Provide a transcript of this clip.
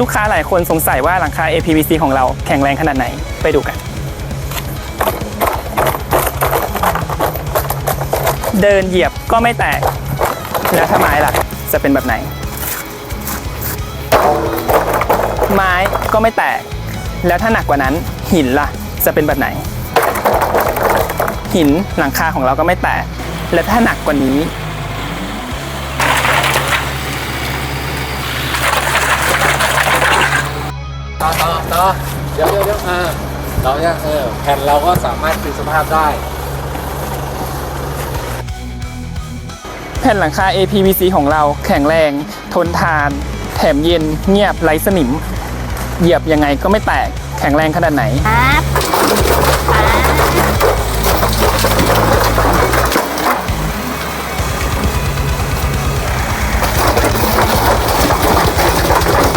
ลูกค้าหลายคนสงสัยว่าหลังคา APVC ของเราแข็งแรงขนาดไหนไปดูกัน เดินเหยียบก็ไม่แตก แล้วถ้าไม้ล่ะ จะเป็นแบบไหน ไม้ก็ไม่แตก แล้วถ้าหนักกว่านั้นหินล่ะ จะเป็นแบบไหน หินหลังคาของเราก็ไม่แตก และถ้าหนักกว่านี้ ต่อต่อต่อเดี๋ยวเดี๋ยวเดี๋ยวอ่าเราเนี่ยเออแผ่นเราก็สามารถคืนสภาพได้ แผ่นหลังคา APVC ของเราแข็งแรง ทนทาน แถมเย็น เงียบไร้สนิม เหยียบยังไงก็ไม่แตก แข็งแรงขนาดไหน ครับ